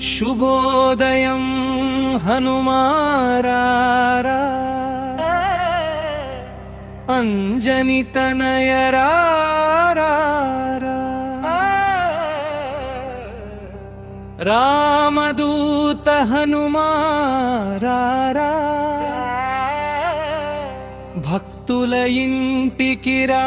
శుభోదయం హనుమారారా. అంజని తనయరారా రామదూత హనుమారారా. భక్తుల ఇంటికి రారా.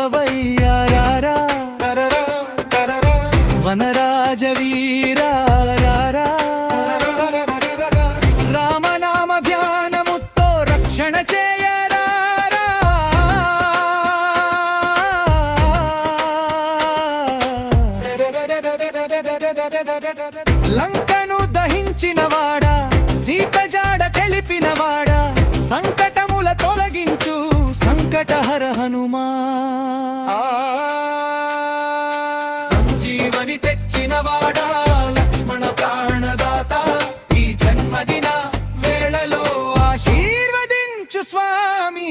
వాయుపుత్రుడవయ్యారా వనరాజ వీరారా రామనామ ధ్యానముతో రక్షణ చేయరారా. లంకను దహించినవాడా సీత జాడ తెలిపిన వాడా సంక వెంకటహర హనుమా. సంజీవని తెచ్చిన వాడా లక్ష్మణ ప్రాణదాత. ఈ జన్మదిన వేళలో ఆశీర్వదించు స్వామి.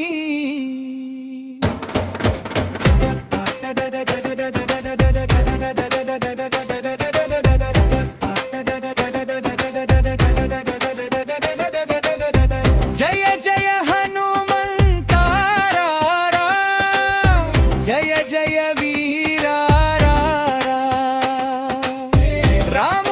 జయ జయ వీరారా. రామ